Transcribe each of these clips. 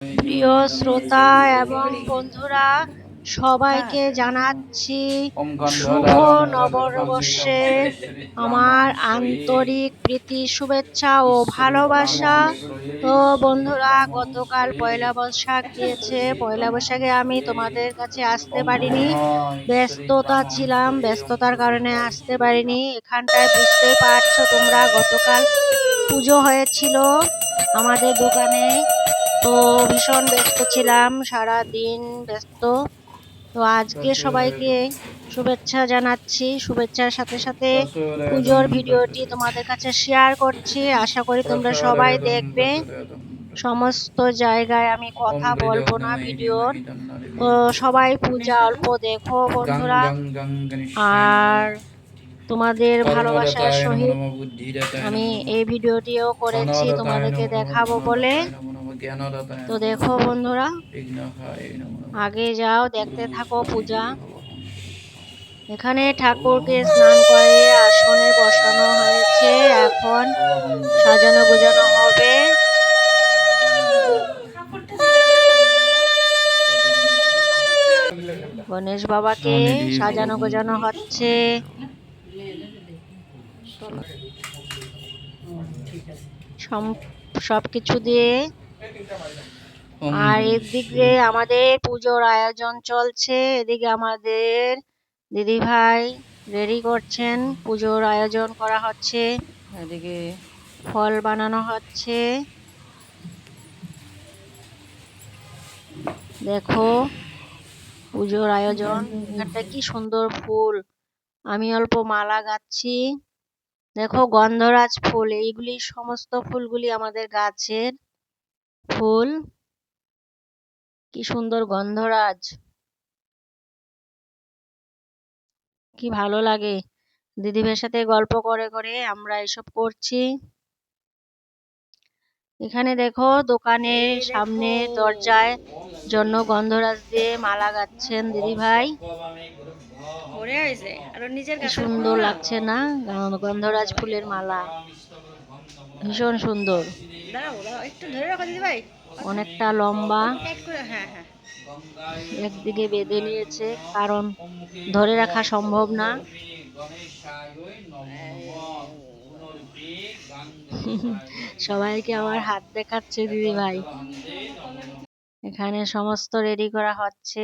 প্রিয় শ্রোতা এবং বন্ধুরা, সবাইকে জানাচ্ছি শুভ নববর্ষে আমার আন্তরিক প্রীতি, শুভেচ্ছা ও ভালোবাসা। তো বন্ধুরা, গতকাল পয়লা বৈশাখ গিয়েছে। পয়লা বৈশাখে আমি তোমাদের কাছে আসতে পারিনি। ব্যস্ততা ছিলাম, ব্যস্ততার কারণে আসতে পারিনি। এখানটায় বুঝতেই পারছ তোমরা, গতকাল পুজো হয়েছিল আমাদের দোকানে। তো ভীষণ ব্যস্ত ছিলাম সারা দিন ব্যস্ত। তো আজকে সবাইকে শুভেচ্ছা জানাচ্ছি। শুভেচ্ছার সাথে সাথে পুজোর ভিডিওটি তোমাদের কাছে শেয়ার করছি। আশা করি তোমরা সবাই দেখবে। সমস্ত জায়গায় আমি কথা বলব না ভিডিওর। তো সবাই পূজা অল্প দেখো বন্ধুরা। আর তোমাদের ভালোবাসার সহিত আমি এই ভিডিওটিও করেছি তোমাদেরকে দেখাবো বলে। তো দেখো বন্ধুরা আগে যাও দেখতে থাকো পূজা। এখানে ঠাকুরকে স্নান করে আসনে বসানো হয়েছে এখন সাজানো গোজানো হবে। গণেশ বাবাকে সাজানো গোজানো হচ্ছে। সব কিছু দিয়ে। আর এদিকে আমাদের পুজোর আয়োজন চলছে। এদিকে আমাদের দিদি ভাই রেডি করছেন। পুজোর আয়োজন করা হচ্ছে। এদিকে ফল বানানো হচ্ছে। দেখো পুজোর আয়োজন। এখানটা কি সুন্দর ফুল। আমি অল্প মালা গাচ্ছি। দেখো গন্ধরাজ ফুল, এইগুলি সমস্ত ফুলগুলি আমাদের গাছের ফুল। কি সুন্দর গন্ধরাজ। কি ভালো লাগে। দিদিভাইয়ের সাথে গল্প করে করে আমরা এসব করছি। এখানে দেখো দোকানের সামনে দরজায় জন্য গন্ধরাজ দিয়ে মালা গাচ্ছেন দিদি ভাই। সুন্দর লাগছে না? গন্ধরাজ ফুলের মালা। ভীষণ সুন্দর। অনেকটা লম্বা। একদিকে বেঁধে নিয়েছে কারণ ধরে রাখা সম্ভব না। সবাইকে আমার হাত দেখাচ্ছে দিদি ভাই। এখানে সমস্ত রেডি করা হচ্ছে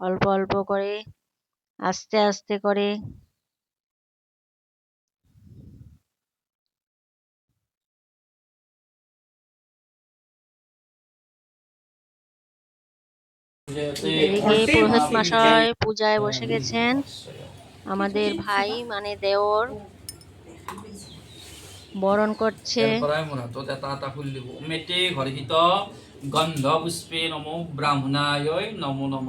অল্প অল্প করে আস্তে আস্তে করে। এদিকে পূজায় বসে গেছেন। আমাদের ভাই মানে দেওর। বরণ করছে। মেটে ঘরহিত গন্ধ পুষ্পে নমো ব্রাহ্মণায় নমো নম।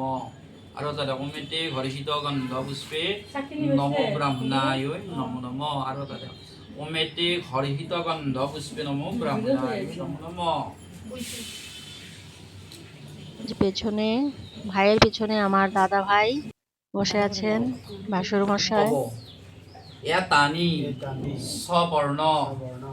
আৰু তাতে অমেটে ঘৰহিত গন্ধ পুষ্পে নম ব্ৰাহ্মণায় নমো নম। আৰু তাতে অমেটে ঘৰহিত গন্ধ পুষ্পে নম ব্রাহ্মণায় নমো নম। পেছনে ভাইয়ের পেছনে আমার দাদা ভাই বসে আছেন বাসুর মশাই। এতানি সবর্ণ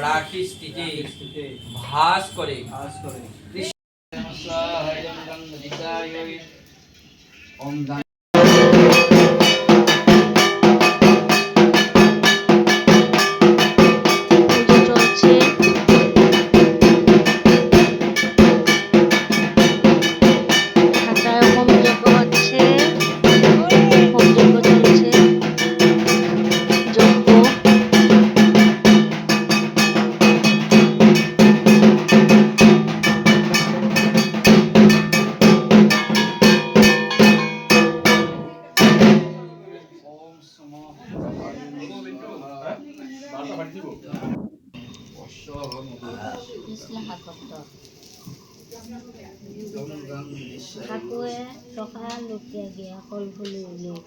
রাখি স্থিতি ভাস করে ওম পুজো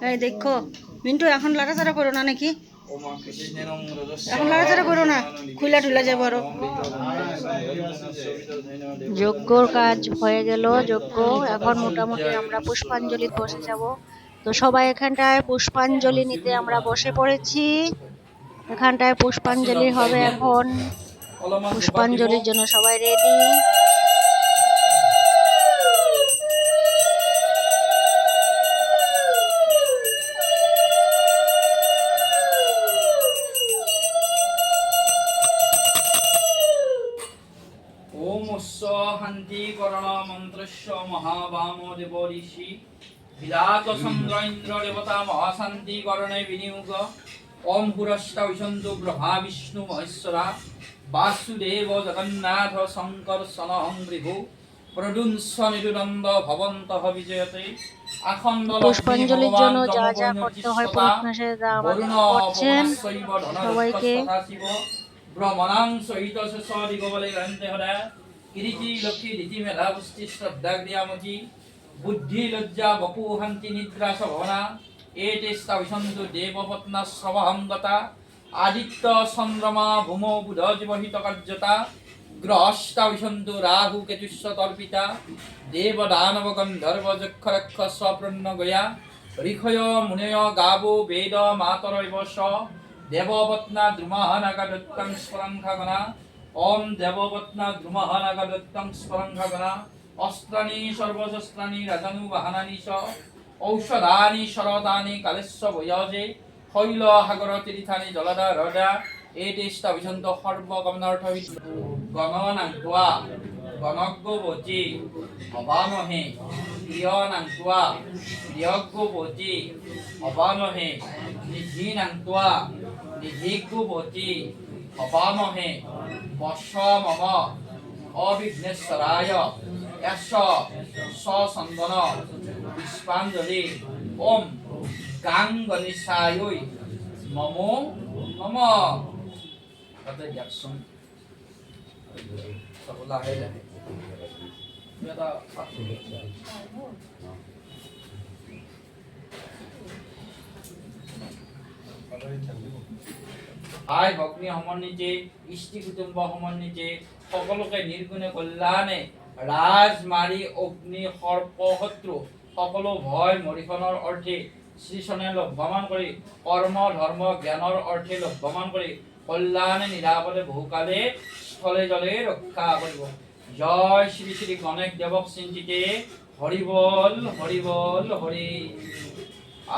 এই দেখো মিন্টু এখন লাগাচারা করো না নাকি? এখন লাগাচারা করো না খুলে ঠুলে যাব আরও। যজ্ঞর কাজ হয়ে গেল যজ্ঞ। এখন মোটামুটি আমরা পুষ্পাঞ্জলি বসে যাব। তো সবাই এখানটায় পুষ্পাঞ্জলি নিতে আমরা বসে পড়েছি। এখানটায় পুষ্পাঞ্জলি হবে এখন। পুষ্পাঞ্জলির জন্য সবাই রেডি মন্ত্রস্য মহাবাম দেব ঋষি। বিরাট চন্দ্র ইন্দ্র দেবতা মহাশান্তিকরণে বিনিয়োগ। ওম পুরস্তা বিশন্তু ব্রহ্মা বিষ্ণু মহেশ্বরা। বাসুদেব জগন্নাথ শঙ্কর সনহং আখণ্ড পুষ্পাঞ্জলির জন্য যা যা করতে হয় পুরোহিত যা আমাদের করছেন সবাইকে। ব্রহ্মণাং সহিত শেষ দিগবলে গ্রন্থে হরা। কিরিটি লক্ষ্মী রীতি মেধা পুষ্টি শ্রদ্ধা ক্রিয়ামতি বুদ্ধি লজ্জা বপু শান্তি নিদ্রা সভনা এতে স্থাবিসন্তু দেবপত্না শ্রবহংগতা আদিত্য চন্দ্রমা ভূমৌ বুধ জীবহিত কার্যতা গ্রহস্তাবিসন্তু রাহু কেতুস্ব তর্পিতা দেব দানব গন্ধর্ব যক্ষ রক্ষ স্বপ্রন্ন গয়া ঋষয় মুনয় গাবো বেদ মাতর স দেবপত্না দ্রুমহনগদত্তং স্ফুরঙ্খগনা ওম দেবপত্না দ্রুমহনগদত্তং স্ফুরঙ্খগনা অস্ত্রাণি সর্বশস্ত্রাণি রাজানু বাহানানি চ ঔষধানি শরদানি কালেস্ব বয়জে, শৈল সাগর তীর্থানি জলদা হ্ৰদা এতে স্থাবিসন্ত সৰ্বগমনাৰ্থ গণনাংটোৱা গণজ্ঞবতী অবামহে প্ৰিয়নাংটোৱা প্ৰিয়জ্ঞবতী অবামহে নিধীনাংটোৱা নিধিজ্ঞবতী অবামহে, বশ মম, অবিঘ্নেশ্বরায় এস সচন্দন পুষ্পাঞ্জলি ওম গাং গণেশায়ৈ নমো নম তাতে দিয়কচোন চব লাহে লাহে তুমি আই ভগ্নী সমন্বিতে ইষ্টি কুটুম্ব সমন্বিতে সকলোকে নিৰ্গুণে কল্যাণে ৰাজ মাৰি অগ্নি সৰ্প শত্ৰু সকলো ভয় মৰিখনৰ অৰ্থে শ্ৰীচনে লভ্যমান কৰি, কৰ্ম, ধৰ্ম, জ্ঞানৰ অৰ্থে লভ্যমান কৰি কল্যাণে নিৰাপদে বহুকালে স্থলে জলে ৰক্ষা কৰিব। জয় শ্ৰী শ্ৰী গণেশ দেৱক চিন্তিতে হৰি বল হৰি।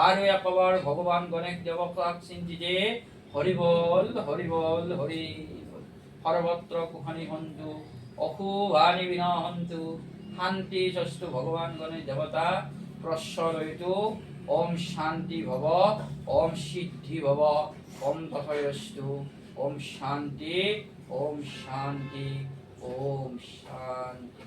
আৰু একবাৰ ভগৱান গণেশ দেৱতাক চিন্তিতে হৰি বল হৰি। সৰ্বত্ৰ কুশানি সন্তু অশুভানি বিনহন্তু শান্তি সস্তু ভগবান গণেশ দেবতা প্রশ্রয়িত। ওম শান্তি ভব ওম সিদ্ধি ভব ওম তথয়স্তু। ওম শান্তি ওম শান্তি ওম শান্তি।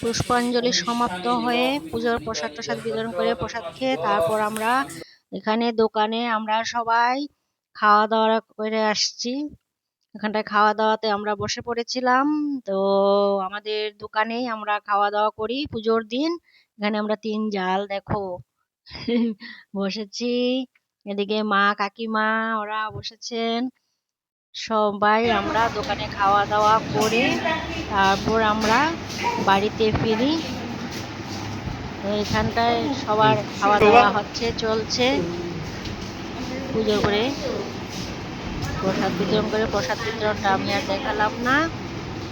পুষ্পাঞ্জলি সমাপ্ত হয়ে পুজোর প্রসাদ প্রসাদ বিতরণ করে প্রসাদ খেয়ে তারপর আমরা এখানে দোকানে আমরা সবাই খাওয়া দাওয়া করে আসছি। এখানটায় খাওয়া দাওয়াতে আমরা বসে পড়েছিলাম। তো আমাদের দোকানেই আমরা খাওয়া দাওয়া করি পুজোর দিন। এখানে আমরা তিন জাল, দেখো, বসেছি। এদিকে মা, কাকিমা, ওরা বসেছেন। সবাই আমরা দোকানে খাওয়া দাওয়া করে তারপর আমরা বাড়িতে ফিরি। এখানটায় সবার খাওয়া দাওয়া হচ্ছে চলছে। পুজো করে প্রসাদ বিতরণ করে প্রসাদ বিতরণটা আমি আর দেখালাম না।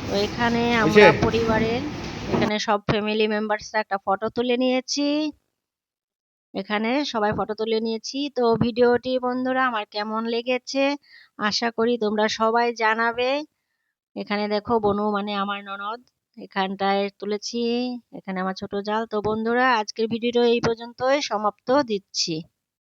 ওইখানে আমরা পরিবারের এখানে সব ফ্যামিলি মেম্বারসরা একটা ফটো তুলে নিয়েছি। এখানে সবাই ফটো তুলে নিয়েছি। তো ভিডিওটি বন্ধুরা আমার কেমন লেগেছে? আশা করি তোমরা সবাই জানাবে। এখানে দেখো বনু মানে আমার ননদ, এখানটায় তুলেছি। এখানে আমার ছোট জাল। তো বন্ধুরা, আজকের ভিডিওটা এই পর্যন্তই। সমাপ্ত দিচ্ছি।